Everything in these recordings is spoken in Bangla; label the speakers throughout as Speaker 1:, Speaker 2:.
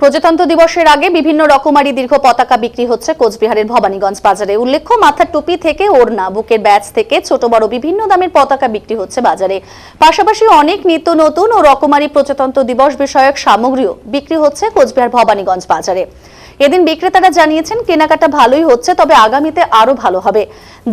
Speaker 1: প্রজাতন্ত্র দিবসের আগে বিভিন্ন রকমারি দীর্ঘ পতাকা বিক্রি হচ্ছে কোচবিহারের ভবানীগঞ্জ বাজারে। উল্লেখ্য, মাথার টুপি থেকে ওড়না, বুকের ব্যাচ থেকে ছোট বড় বিভিন্ন দামের পতাকা বিক্রি হচ্ছে বাজারে। পাশাপাশি অনেক নিত্য নতুন ও রকমারি প্রজাতন্ত্র দিবস বিষয়ক সামগ্রীও বিক্রি হচ্ছে কোচবিহার ভবানীগঞ্জ বাজারে। এদিন বিক্রেতারা জানিয়েছেন, কেনাকাটা ভালোই হচ্ছে, তবে আগামীতে আরও ভালো হবে।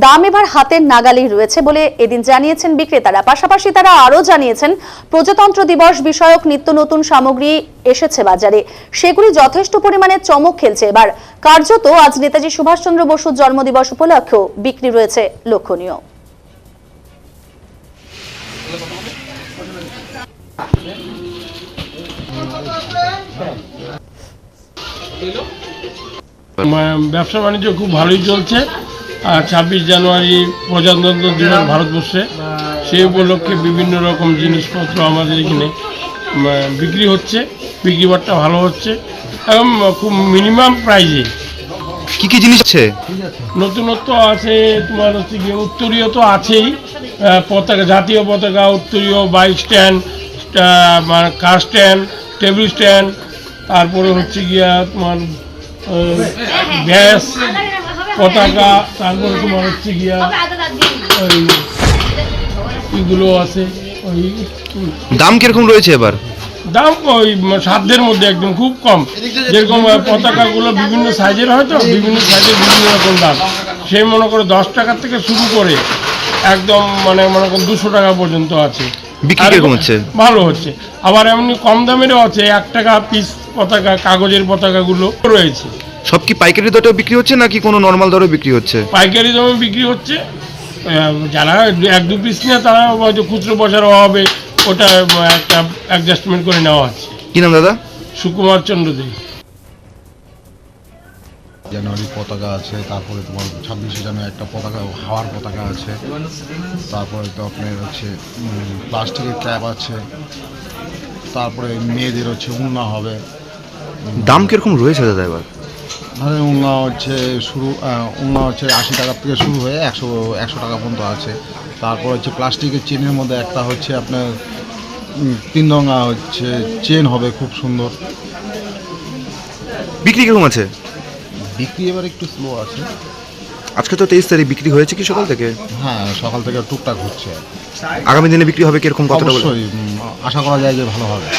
Speaker 1: দাম এবার হাতের নাগালেই রয়েছে বলে এদিন জানিয়েছেন বিক্রেতারা। পাশাপাশি তারা আরও জানিয়েছেন, প্রজাতন্ত্র দিবস বিষয়ক নিত্য নতুন সামগ্রী এসেছে বাজারে। সেগুলি যথেষ্ট পরিমাণে চমক খেলছে এবার। কার্যত আজ নেতাজি সুভাষচন্দ্র বসুর জন্মদিবস উপলক্ষেও বিক্রি রয়েছে লক্ষণীয়।
Speaker 2: ব্যবসা বাণিজ্য খুব ভালোই চলছে। আর ছাব্বিশ জানুয়ারি প্রজাতন্ত্র দিবস ভারতবর্ষে। সেই উপলক্ষে বিভিন্ন রকম জিনিসপত্র আমাদের এখানে বিক্রি হচ্ছে বিক্রি বাট্টা ভালো হচ্ছে এবং খুব মিনিমাম প্রাইজে
Speaker 3: কি কি জিনিস আছে?
Speaker 2: নতুনত্ব আছে তোমার হচ্ছে গিয়ে উত্তরীয় তো আছেই পতাকা জাতীয় পতাকা উত্তরীয় bike stand car stand table stand তারপরে হচ্ছে গিয়া তোমার গ্যাস পতাকা তারপরে তোমার হচ্ছে গিয়া ওই এগুলো আছে ওই
Speaker 3: দাম কীরকম রয়েছে এবার?
Speaker 2: দাম ওই সাধ্যের মধ্যে একদম খুব কম। যেরকম পতাকাগুলো বিভিন্ন সাইজের হয় তো বিভিন্ন সাইজের বিভিন্ন রকম দাম। সেই মনে করো দশ টাকা থেকে শুরু করে একদম মানে মনে করো দুশো টাকা পর্যন্ত আছে।
Speaker 3: বিক্রি হচ্ছে?
Speaker 2: ভালো হচ্ছে। আবার এমনি কম দামেরও আছে এক টাকা পিস পতাকা কাগজের পতাকাগুলো রয়েছে।
Speaker 3: সব কি পাইকারি দরেও বিক্রি হচ্ছে নাকি কোনো নর্মাল দরেও বিক্রি হচ্ছে?
Speaker 2: পাইকারি দামে বিক্রি হচ্ছে। যারা এক দু পিস নিয়ে তারা হয়তো খুচরো পয়সার অভাবে ওটা একটা অ্যাডজাস্টমেন্ট করে নেওয়া আছে
Speaker 3: কি নাম দাদা?
Speaker 2: সুকুমার চন্দ্র দে
Speaker 4: জানুয়ারি পতাকা আছে তারপরে তোমার ছাব্বিশে জানুয়ারি একটা পতাকা হাওয়ার পতাকা আছে তারপরে তো আপনার হচ্ছে প্লাস্টিকের ক্যাপ আছে তারপরে মেয়েদের হচ্ছে উন্না হবে।
Speaker 3: দাম কীরকম রয়েছে দাদা এবার?
Speaker 4: ধরেন উন্না হচ্ছে শুরু উন্না হচ্ছে আশি টাকা থেকে শুরু হয়ে একশো একশো টাকা পর্যন্ত আছে। তারপর হচ্ছে প্লাস্টিকের চেনের মধ্যে একটা হচ্ছে আপনার তিন রঙা হচ্ছে চেন হবে খুব সুন্দর।
Speaker 3: বিক্রি কীরকম আছে?
Speaker 4: বিক্রি এবার একটু স্লো আছে।
Speaker 3: আজকে তো তেইশ তারিখ বিক্রি হয়েছে কি সকাল থেকে?
Speaker 4: হ্যাঁ সকাল থেকে টুকটাক হচ্ছে।
Speaker 3: আগামী দিনে বিক্রি হবে কীরকম কতটা
Speaker 4: অবশ্যই আশা করা যায় যে ভালো হবে।